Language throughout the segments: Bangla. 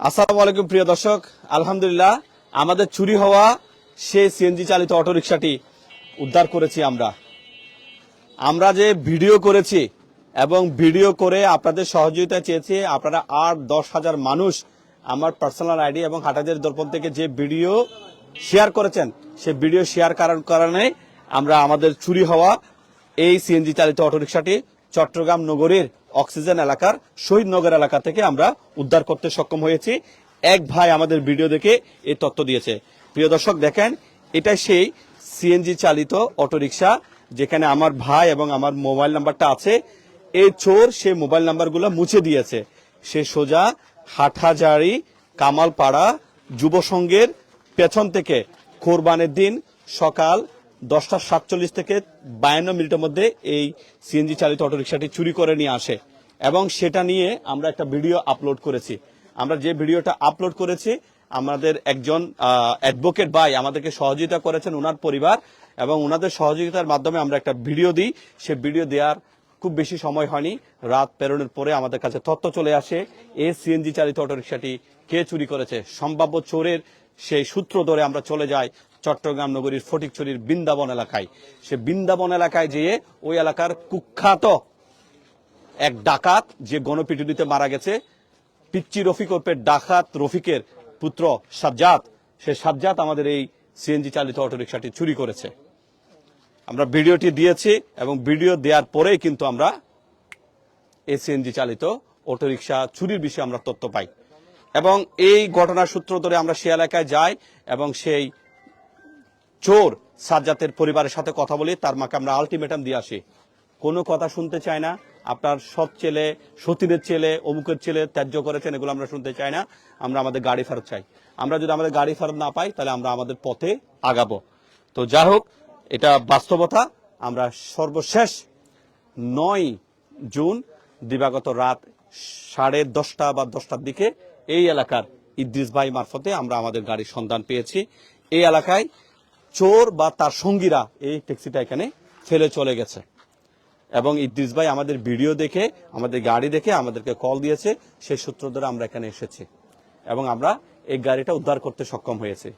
আসসালামু আলাইকুম, প্রিয় দর্শক। আলহামদুলিল্লাহ, আমাদের চুরি হওয়া সেই সিএনজি চালিত অটোরিকশাটি উদ্ধার করেছি আমরা। আমরা যে ভিডিও করেছি এবং ভিডিও করে আপনাদের সহযোগিতা চেয়েছি, আপনারা আট, দশ হাজার মানুষ আমার পার্সোনাল আইডি এবং হাটাদের দর্পণ থেকে যে ভিডিও শেয়ার করেছেন, সে ভিডিও শেয়ার করার কারণে আমরা আমাদের চুরি হওয়া এই সিএনজি চালিত অটোরিকশাটি চট্টগ্রাম নগরীর অক্সিজেন এলাকার শহীদনগর এলাকা থেকে আমরা উদ্ধার করতে সক্ষম হয়েছি। এক ভাই আমাদের ভিডিও দেখে এই তথ্য দিয়েছে। প্রিয় দর্শক, দেখেন এটা সেই সিএনজি চালিত অটোরিকশা, যেখানে আমার ভাই এবং আমার মোবাইল নাম্বারটা আছে। এই চোর সে মোবাইল নাম্বারগুলো মুছে দিয়েছে। সে সোজা হাটহাজারি, কামালপাড়া যুব সংঘের পেছন থেকে কোরবানের দিন সকাল দশটা সাতচল্লিশ থেকে বায়ান্ন মিনিটের মধ্যে এই সিএনজি চালিত অটোরিকশাটি চুরি করে নিয়ে আসে। এবং সেটা নিয়ে আমরা একটা ভিডিও আপলোড করেছি। আমরা যে ভিডিওটা আপলোড করেছি, আমাদের একজন অ্যাডভোকেট ভাই আমাদেরকে সহযোগিতা করেছেন ওনার পরিবার। এবং ওনাদের সহযোগিতার মাধ্যমে আমরা একটা ভিডিও দিই। সে ভিডিও দেওয়ার খুব বেশি সময় হয়নি। রাত পেরোনোর পরে আমাদের কাছে তথ্য চলে আসে, এই সিএনজি চালিত অটোরিকশাটি কে চুরি করেছে। সম্ভাব্য চোরের সেই সূত্র ধরে আমরা চলে যাই। চট্টগ্রাম নগরীর ফটিকছড়ির বৃন্দাবন এলাকায়। সে বৃন্দাবন এলাকায় যেয়ে ওই এলাকার কুখ্যাত এক ডাকাত যে গণপিটুনিতে মারা গেছে, পিচ্চি রফিক ওরফে ডাকাত রফিকের পুত্র সাজ্জাদ। সে সাজ্জাদ আমাদের এই সিএনজি চালিত অটোরিকশাটি চুরি করেছে। আমরা ভিডিওটি দিয়েছি এবং ভিডিও দেওয়ার পরেই কিন্তু আমরা এই সিএনজি চালিত অটোরিকশা চুরির বিষয়ে আমরা তথ্য পাই। এবং এই ঘটনার সূত্র ধরে আমরা সে এলাকায় যাই এবং সেই চোর সাজ্জাতের পরিবারের সাথে কথা বলি, তার মাকে আমরা আলটিমেটাম দিয়ে আসি। কোনো কথা শুনতে চাই না। আপনার সৎ ছেলে সতীনের ছেলে, অমুকের ছেলে ত্যায্য করেছেন, এগুলো আমরা শুনতে চাই না। আমরা আমাদের গাড়ি ফেরত চাই। আমরা যদি আমাদের গাড়ি ফেরত না পাই, তাহলে আমরা আমাদের পথে আগাবো। তো যাই হোক, এটা বাস্তবতা। আমরা সর্বশেষ নয় জুন, দিবাগত রাত সাড়ে দশটা বা দশটার দিকে এই এলাকার ইদ্রিস ভাই মারফতে আমরা আমাদের গাড়ির সন্ধান পেয়েছি। এই এলাকায় চোর বা তার সঙ্গীরা এই ট্যাক্সিটা এখানে ফেলে চলে গেছে। এবং ইদ্রিস ভাই আমাদের ভিডিও দেখে, আমাদের গাড়ি দেখে আমাদেরকে কল দিয়েছে, সেই সূত্র ধরে আমরা এখানে এসেছি। এবং আমরা এই গাড়িটা উদ্ধার করতে সক্ষম হয়েছি।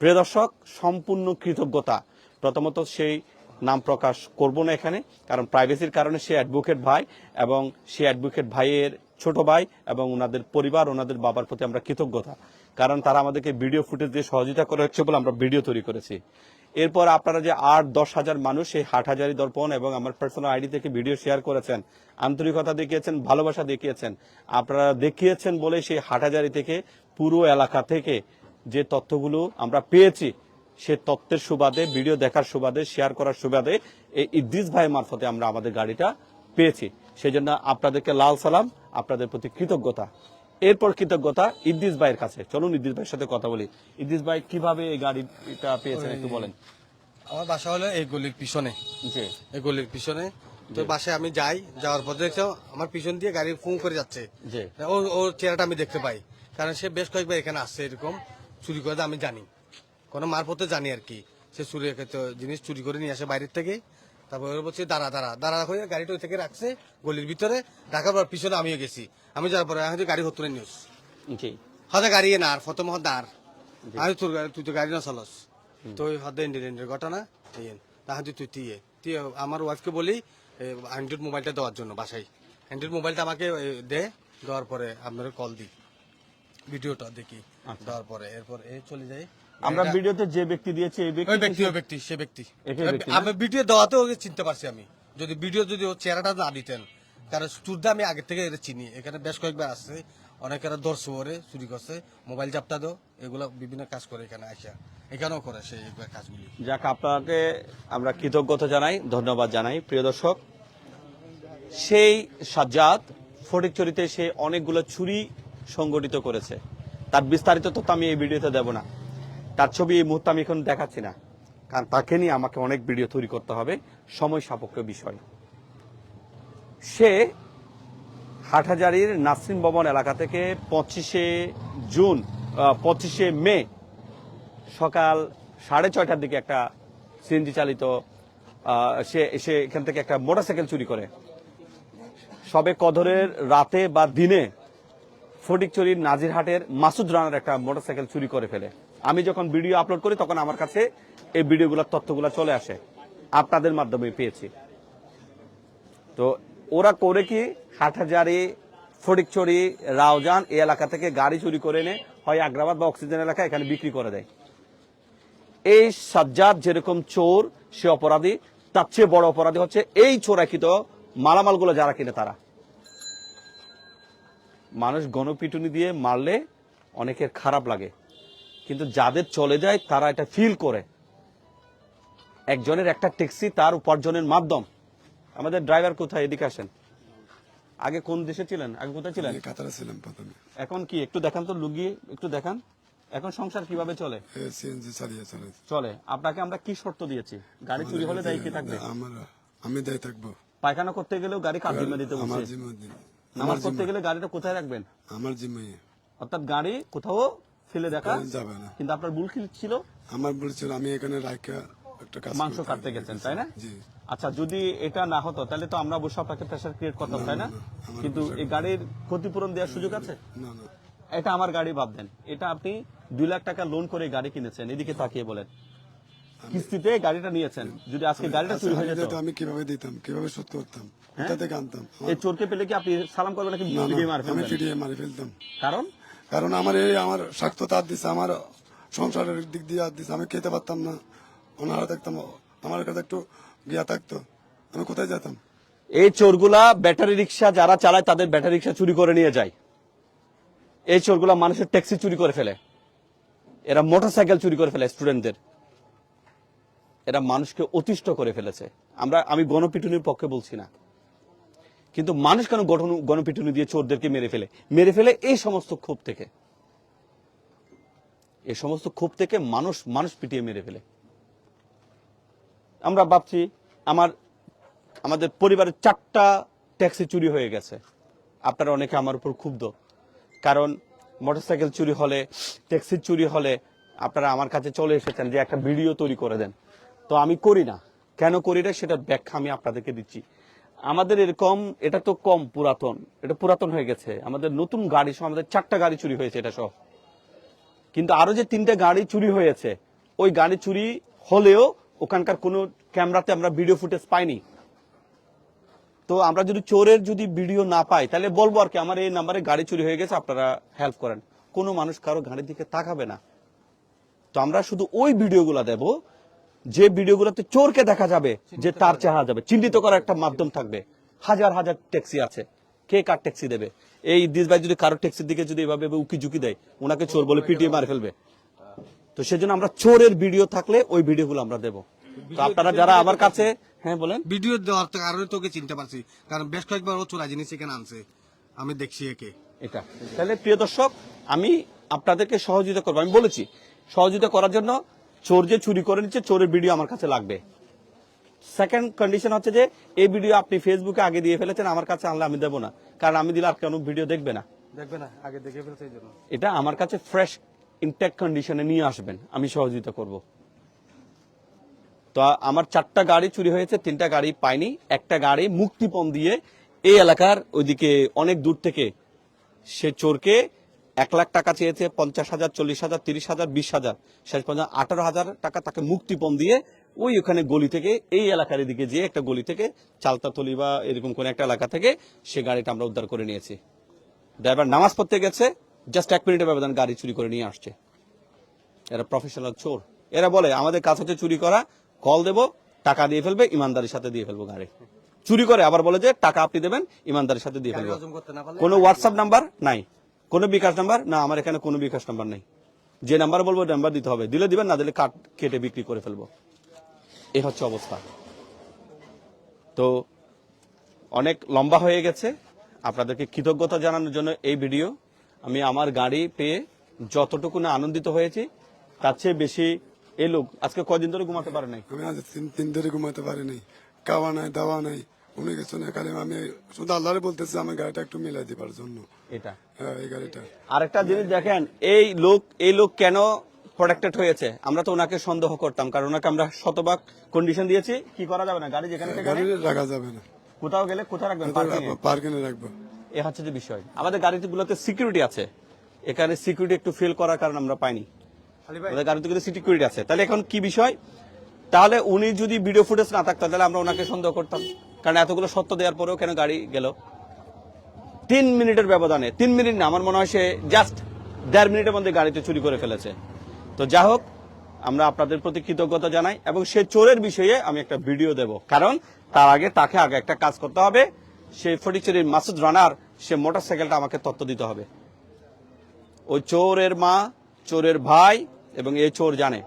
প্রিয় দর্শক, সম্পূর্ণ কৃতজ্ঞতা। প্রথমত সেই নাম প্রকাশ করব না এখানে, কারণ প্রাইভেসির কারণে সে অ্যাডভোকেট ভাই এবং সে অ্যাডভোকেট ভাইয়ের ছোট ভাই এবং ওনাদের পরিবার, ওনাদের বাবার প্রতি আমরা কৃতজ্ঞতা। কারণ তারা আমাদেরকে ভিডিও ফুটেজ দিয়ে সহযোগিতা করে হচ্ছে বলে আমরা ভিডিও তৈরি করেছি। এরপর আপনারা যে আট, দশ হাজার মানুষ এই হাটহাজারি দর্পণ এবং আমার পার্সোনাল আইডি থেকে ভিডিও শেয়ার করেছেন, আন্তরিকতা দেখিয়েছেন, ভালোবাসা দেখিয়েছেন। আপনারা দেখিয়েছেন বলে সেই হাটহাজারি থেকে পুরো এলাকা থেকে যে তথ্যগুলো আমরা পেয়েছি, সে তত্ত্বের সুবাদে ভিডিও দেখার সুবাদে শেয়ার করার সুবাদে এই ইদ্রিস ভাই মারফতে আমরা আমাদের গাড়িটা পেয়েছি। সেই জন্য আপনাদেরকে লাল সালাম, আপনাদের প্রতি কৃতজ্ঞতা। এরপর কৃতজ্ঞতা ইদ্রিস ভাইয়ের কাছে। চলুন ইদ্রিস ভাইয়ের সাথে কথা বলি। ইদ্রিস ভাই কীভাবে এই গাড়িটা পেয়েছেন একটু বলেন। আমার বাসা হলো এই গলির পিছনে। এই গলির পিছনে। তো বাসায় আমি যাই যাওয়ার পর দেখছ আমার পিছন দিয়ে গাড়ি ফুঁ করে যাচ্ছে। ও ওর চেহারাটা আমি দেখতে পাই। কারণ সে বেশ কয়েকবার এখানে আসছে এরকম। চুরি করে আমি জানি। কোনো মারফতে জানি আর কি। সে চুরি জিনিস চুরি করে নিয়ে আসে বাইরের থেকে। তারপর বলছে দাঁড়া দাঁড়া দাঁড়া হয়ে গাড়িটা ওই থেকে রাখছে গলির ভিতরে ডাকার পর পিছনে আমিও গেছি। আমি যাওয়ার পরে এখন গাড়ি হতুরে নিউজ জি। হতে গাড়ি না আর প্রথম হতে আর আমি তোর তুই তো গাড়ি না চালাস। তো ওই হতে ইন্ডিয়ানের ঘটনা এই তাহলে তুই তুই তুই আমার ওয়াইফকে বলি অ্যান্ড্রয়েড মোবাইলটা দেওয়ার জন্য বাসায়। অ্যান্ড্রয়েড মোবাইলটা আমাকে দে দেওয়ার পরে আপনার কল দিই ভিডিওটা দেখি দেওয়ার পরে এরপর এ চলে যাই। আমরা ভিডিওতে যে ব্যক্তি দিয়েছি এই ওই ব্যক্তি ব্যক্তি ওই ব্যক্তি সে ব্যক্তি। ব্যক্তি? আমি ভিডিও দেওয়াতে ওকে চিনতে পারছি আমি। যদি ভিডিও যদি ওর চেহারাটা না দিতেন কারণ চুরদা আমি আগে থেকে এটা চিনি। এখানে বেশ কয়েকবার আসছে। অনেকেরা ধরছে ওরে চুরি করছে। মোবাইল জাপটা দো এগুলো বিভিন্ন কাজ করে এখানে আসা এখানেও করে সেই কাজগুলি। যাক আপনাকে আমরা কৃতজ্ঞতা জানাই ধন্যবাদ জানাই। প্রিয় দর্শক সেই সাজ্জাদ ফটিক ফটিকচুরিতে সে অনেকগুলো চুরি সংগঠিত করেছে। তার বিস্তারিত তথ্য আমি এই ভিডিওতে দেব না। তার ছবি এই মুহূর্তে আমি এখন দেখাচ্ছি না। কারণ তাকে নিয়ে আমাকে অনেক ভিডিও তৈরি করতে হবে, সময় সাপেক্ষ বিষয়। সে হাটহাজারির নাসরিন ভবন এলাকা থেকে পঁচিশে জুন পঁচিশে মে সকাল সাড়ে ছয়টার দিকে একটা সিএনজি চালিত সে এসে এখান থেকে একটা মোটরসাইকেল চুরি করে। সবে কদরের রাতে বা দিনে ফটিকচুরির নাজিরহাটের মাসুদ রানার একটা মোটরসাইকেল চুরি করে ফেলে। আমি যখন ভিডিও আপলোড করি, তখন আমার কাছে এই ভিডিওগুলোর তথ্যগুলো চলে আসে। আপনাদের মাধ্যমে পেয়েছি। তো ওরা করে কি, হাটহাজারি ফটিকচুরি রাউজান এই এলাকা থেকে গাড়ি চুরি করে এনে হয় আগ্রাবাদ বা অক্সিজেন এলাকা এখানে বিক্রি করে দেয়। এই সাজ্জাদ যেরকম চোর, সে অপরাধী, তার চেয়ে বড় অপরাধী হচ্ছে এই চোরাকিত মালামালগুলো যারা কিনে তারা। মানুষ গণপিটুনি দিয়ে মারলে অনেকের খারাপ লাগে। কিন্তু যাদের চলে যায় তারা এটা ফিল করে। একজনের একটা ট্যাক্সি তার উপার্জনের মাধ্যম। আমাদের ড্রাইভার কোথায়? এদিকে আসেন। আগে কোন দেশে ছিলেন? আগে কোথায় ছিলেন? কাতারে ছিলাম প্রথমে। এখন কি? একটু দেখান তো লুগিয়ে একটু দেখান। এখন সংসার কীভাবে চলে? সিএনজি চালিয়ে চলে। চলে। আপনাকে আমরা কি শর্ত দিয়েছি? গাড়ি চুরি হলে দায়ী কি থাকবে? আমার আমি দায়ী থাকব। পায়খানা করতে গেলেও গাড়ি কার জিম্মা দিতে আমার জিম্মা নামাজ করতে গেলে গাড়িটা কোথায় রাখবেন? আমার জিম্মাই অর্থাৎ গাড়ি কোথাও ফেলে দেখা যাবে না। কিন্তু আপনার ভুল কি ছিল? আমার বলছিল আমি এখানে রাখা একটা কাজ মাংস কাটতে গেছেন তাই না? জি। আচ্ছা যদি এটা না হতো তাহলে তো আমরা অবশ্যই আপনাকে প্রেশার ক্রিয়েট করতাম তাই না কিন্তু এই গাড়ির ক্ষতিপূরণ দেওয়ার সুযোগ আছে? না না। এটা আমার গাড়ি বাদ দেন। এটা আপনি দুই লাখ টাকা লোন করে গাড়ি কিনেছেন এদিকে তাকিয়ে বলেন। কিস্তিতে গাড়িটা নিয়েছেন যদি আজকে গাড়িটা চুরি হয়ে আমি যেত। আমি কীভাবে দিতাম কীভাবে শোধ করতাম কোথা থেকে আনতাম এই চোরকে পেলে কি আপনি সালাম করবেন নাকি মারি ফেলতাম। কারণ? কারণ আমার এই আমার স্বার্থ তার দিছে, আমার সংসারের দিক দিয়ে আর দিছে, আমি খেতে পারতাম না। ওনারা থাকতাম, আমার কাছে একটু গিয়া থাকতো। আমি কোথায় যেতাম? এই চোরগুলা ব্যাটারি রিক্সা যারা চালায় তাদের ব্যাটারি রিক্সা চুরি করে নিয়ে যায়। এই চোরগুলা মানুষের ট্যাক্সি চুরি করে ফেলে। এরা মোটরসাইকেল চুরি করে ফেলে স্টুডেন্টদের এরা মানুষকে অতিষ্ঠ করে ফেলেছে। আমরা, আমি গণপিটুনির পক্ষে বলছি না। কিন্তু মানুষ কেন গঠন- গণপিটুনি দিয়ে চোরদেরকে মেরে ফেলে? মেরে ফেলে এই সমস্ত ক্ষোভ থেকে। এই সমস্ত ক্ষোভ থেকে মানুষ মানুষ পিটিয়ে মেরে ফেলে। আমরা ভাবছি, আমার, আমাদের পরিবারের চারটা ট্যাক্সি চুরি হয়ে গেছে। আপনারা অনেকে আমার উপর ক্ষুব্ধ। কারণ মোটরসাইকেল চুরি হলে, ট্যাক্সি চুরি হলে আপনারা আমার কাছে চলে এসেছেন যে একটা ভিডিও তৈরি করে দেন। তো আমি করি না। কেন করি না সেটার ব্যাখ্যা আমি আপনাদেরকে দিচ্ছি। আমাদের এরকম, এটা তো কম পুরাতন, এটা পুরাতন হয়ে গেছে। আমাদের নতুন গাড়ি সহ, আমাদের চারটা গাড়ি চুরি হয়েছে এটা সহ। কিন্তু আরও যে তিনটা গাড়ি চুরি হয়েছে, ওই গাড়ি চুরি হলেও ওখানকার কোনো ক্যামেরাতে আমরা ভিডিও ফুটেজ পাইনি। তো আমরা যদি চোরের যদি ভিডিও না পাই, তাহলে বলব আর কি, আমার এই নাম্বারে গাড়ি চুরি হয়ে গেছে, আপনারা হেল্প করেন। কোনো মানুষ কারও গাড়ির দিকে তাকাবে না। তো আমরা শুধু ওই ভিডিওগুলো দেব যে ভিডিওগুলোতে চোরকে দেখা যাবে যে তার চেহারা যাবে চিহ্নিত করার একটা মাধ্যম থাকবে। হাজার হাজার ট্যাক্সি আছে। কে কার ট্যাক্সি দেবে? এই দিস ভাই যদি কারও ট্যাক্সির দিকে যদি এভাবে উকি ঝুঁকি দেয় ওনাকে চোর বলে পিটিয়ে মারে ফেলবে। তো সেজন্য আমরা চোরের ভিডিও থাকলে ওই ভিডিওগুলো আমরা দেব। তো আপনারা যারা আমার কাছে হ্যাঁ বলেন। ভিডিও দেওয়ার কারণে তোকে চিনতে পারছি। কারণ বেশ কয়েকবার ও চোরা জিনিস এখানে আনছে। আমি দেখছি একে। এটা। তাহলে প্রিয় দর্শক আমি আপনাদেরকে সহযোগিতা করব। আমি বলেছি সহযোগিতা করার জন্য চোর যে চুরি করে নিচ্ছে চোরের ভিডিও আমার কাছে লাগবে। সেকেন্ড কন্ডিশন হচ্ছে যে এই ভিডিও আপনি ফেসবুকে আগে দিয়ে ফেলেছেন আমার কাছে আনলে আমি দেবো না। কারণ আমি দিলে আর কেন ভিডিও দেখবে না। দেখবে না আগে দেখে ফেলছে এটা আমার কাছে ফ্রেশ ইনটেক কন্ডিশনে নিয়ে আসবেন আমি সহযোগিতা করব। তো আমার চারটা গাড়ি চুরি হয়েছে তিনটা গাড়ি পাইনি একটা গাড়ি মুক্তিপণ দিয়ে এই এলাকার ওইদিকে অনেক দূর থেকে সে চোরকে এক লাখ টাকা চেয়েছে পঞ্চাশ হাজার চল্লিশ হাজার তিরিশ হাজার বিশ হাজার। শেষ পর্যন্ত আঠারো হাজার টাকা তাকে মুক্তিপণ দিয়ে ওই ওখানে গলি থেকে এই এলাকার এদিকে যে একটা গলি থেকে চালতাতলি বা এরকম কোন একটা এলাকা থেকে সে গাড়িটা আমরা উদ্ধার করে নিয়েছি। ড্রাইভার নামাজ পড়তে গেছে জাস্ট এক মিনিটের ব্যবধান গাড়ি চুরি করে নিয়ে আসছে। এরা প্রফেশনাল চোর। এরা বলে আমাদের কাজ হচ্ছে চুরি করা কল দেব টাকা দিয়ে ফেলবে ইমানদারির সাথে দিয়ে ফেলব গাড়ি। চুরি করে আবার বলে যে টাকা আপনি দেবেন ইমানদারির সাথে দিয়ে ফেলব। কোনো হোয়াটসঅ্যাপ নাম্বার নাই। কোনো বিকাশ নাম্বার? না, আমার এখানে কোনো বিকাশ নাম্বার নেই। যে নাম্বার বলব নাম্বার দিতে হবে। দিলে দিবেন, না দিলে কাট কেটে বিক্রি করে ফেলব। এই হচ্ছে অবস্থা। তো অনেক লম্বা হয়ে গেছে। আপনাদেরকে কৃতজ্ঞতা জানানোর জন্য এই ভিডিও। আমি আমার গাড়ি পেয়ে যতটুকু না আনন্দিত হয়েছি, তার চেয়ে বেশি এই লোক আজকে কদিন ধরে ঘুমাতে পারে নাই? তিন তিন ধরে ঘুমাতে পারে নাই। খাওয়া নাই, দাওয়া নাই। কিছু খালি আমি শুধু আল্লাহরে বলতেছি আমার গাড়িটা একটু মিলাই দিবার জন্য। এটা। হ্যাঁ, এই গাড়িটা। আরেকটা জিনিস দেখেন এই লোক এই লোক কেন প্রোটেক্টেড হয়েছে? আমরা তো ওনাকে সন্দেহ করতাম কারণ ওনাকে আমরা শতভাগ কন্ডিশন দিয়েছি। কি করা যাবে না? গাড়ি যেখানে গাড়ি রাখা যাবে না। কোথাও গেলে কোথায় রাখবেন? পার্কিং পার্কিংয়ে রাখব? এ হচ্ছে যে বিষয়। আমাদের গাড়িগুলোতে সিকিউরিটি আছে। এখানে সিকিউরিটি একটু ফেল করার কারণে আমরা পাইনি। আমাদের গাড়িতে কিন্তু সিকিউরিটি আছে। তাহলে এখন কি বিষয়? তাহলে উনি যদি ভিডিও ফুটেজ না থাকতো তাহলে আমরা ওনাকে সন্দেহ করতাম। কারণ এতগুলো সত্য দেওয়ার পরেও কেন গাড়ি গেল? তিন মিনিটের ব্যবধানে, তিন মিনিট না, আমার মনে হয় সে জাস্ট দেড় মিনিটের মধ্যে গাড়িতে চুরি করে ফেলেছে। তো যা হোক, আমরা আপনাদের প্রতি কৃতজ্ঞতা জানাই এবং সে চোরের বিষয়ে আমি একটা ভিডিও দেব। কারণ তার আগে তাকে আগে একটা কাজ করতে হবে। সে ফটিকচুরির মাসুদ রানার, সে মোটরসাইকেলটা আমাকে তত্ত্ব দিতে হবে। ওই চোরের মা, চোরের ভাই এবং এই চোর জানে।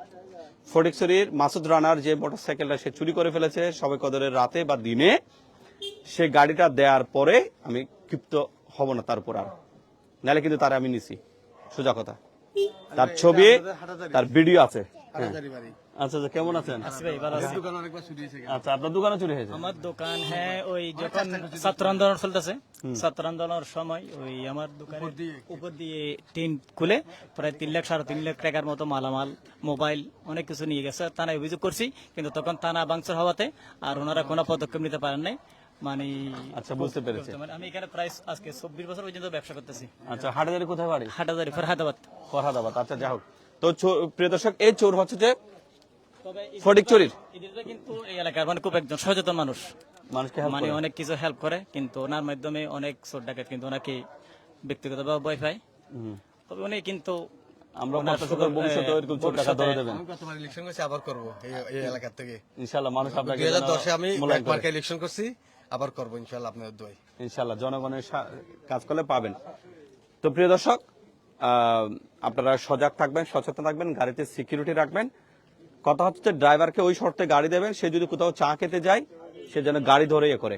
ফটিকছড়ির মাসুদ রানার যে মোটরসাইকেলটা সে চুরি করে ফেলেছে সবে কদরের রাতে বা দিনে সে গাড়িটা দেওয়ার পরে আমি ক্ষিপ্ত হব না তার উপর আর। নাহলে কিন্তু তার আমি নিছি। সোজা কথা। তার ছবি তার ভিডিও আছে। হ্যাঁ। আচ্ছা আচ্ছা কেমন আছেন? আছি ভাই ভালো আছি। দোকান অনেকবার চুরি হয়েছে আচ্ছা আপনার দোকানে চুরি হয়েছে? আমার দোকান হ্যাঁ ওই যখন ছাত্র আন্দোলন চলতেছে ছাত্র আন্দোলনের সময় ওই আমার দোকানের উপর দিয়ে টিন খুলে প্রায় তিন লাখ সাড়ে তিন লাখ টাকার মতো মালামাল মোবাইল অনেক কিছু নিয়ে গেছে। থানায় অভিযোগ করছি কিন্তু তখন থানা বাংচার হওয়াতে আর ওনারা কোনো পদক্ষেপ নিতে পারেন নাই। মানে আচ্ছা বুঝতে পেরেছি। মানে আমি এখানে প্রায় আজকে চব্বিশ বছর পর্যন্ত ব্যবসা করতেছি। আচ্ছা হাটাজারি কোথায় বাড়ি? হাটাজারি ফরহাদাবাদ। ফরহাদাবাদ আচ্ছা যা হোক। তো প্রিয় দর্শক এই চোর হচ্ছে যে ফটিকচুরির কিন্তু এই এলাকার মানে খুব একজন সচেতন মানুষ। মানুষকে মানে অনেক কিছু হেল্প করে কিন্তু ওনার মাধ্যমে অনেক চোর ডাকাত কিন্তু ওনাকে ব্যক্তিগতভাবে ভয় পায়। তবে উনি কিন্তু আমরা ওনার প্রত্যাশা করি ভবিষ্যতে এরকম চোর টাকা ধরে দেবেন। আমি ইলেকশন করছি আবার করব এই- এই থেকে। ইনশাল্লাহ মানুষ আপনাকে দুই হাজার আমি মূল্যায়ন ইলেকশন করছি আবার করব ইনশাল্লাহ আপনাদের দোয়াই ইনশাল্লাহ জনগণের কাজ করলে পাবেন। তো প্রিয় দর্শক আহ, আপনারা সজাগ থাকবেন সচেতন থাকবেন গাড়িতে সিকিউরিটি রাখবেন। কথা হচ্ছে ড্রাইভারকে ওই শর্তে গাড়ি দেবেন সে যদি কোথাও চা খেতে যায়, সে যেন গাড়ি ধরে ইয়ে করে।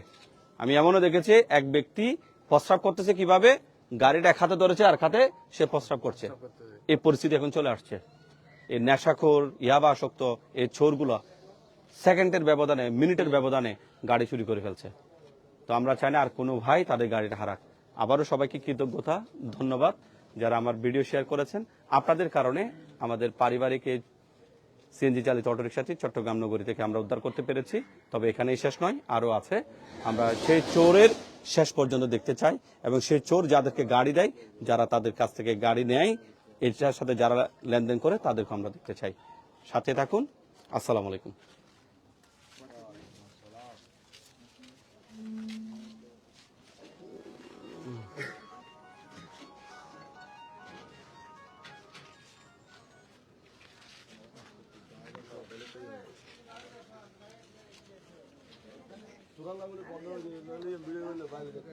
আমি এমনও দেখেছি, এক ব্যক্তি প্রস্রাব করতেছে কীভাবে, গাড়িটা এক হাতে ধরেছে আর খাতে সে প্রস্রাব করছে। এই পরিস্থিতি এখন চলে আসছে। এই নেশাখোর ইয়াবা আসক্ত এই চোরগুলো সেকেন্ডের ব্যবধানে, মিনিটের ব্যবধানে গাড়ি চুরি করে ফেলছে। তো আমরা চাই না আর কোনো ভাই তাদের গাড়িটা হারাক। আবারও সবাইকে কৃতজ্ঞতা, ধন্যবাদ। যারা আমার ভিডিও শেয়ার করেছেন, আপনাদের কারণে আমাদের পারিবারিক সিএনজি চালিত অটোরিকশাটি চট্টগ্রাম নগরী থেকে আমরা উদ্ধার করতে পেরেছি। তবে এখানেই শেষ নয়, আরও আছে। আমরা সেই চোরের শেষ পর্যন্ত দেখতে চাই এবং সেই চোর যাদেরকে গাড়ি দেয়, যারা তাদের কাছ থেকে গাড়ি নেয়, এটার সাথে যারা লেনদেন করে তাদেরকে আমরা দেখতে চাই। সাথে থাকুন, আসসালামু আলাইকুম। அதெல்லாம் கூட பொண்ணு வச்சு வீடியோவில் பார்த்துட்டு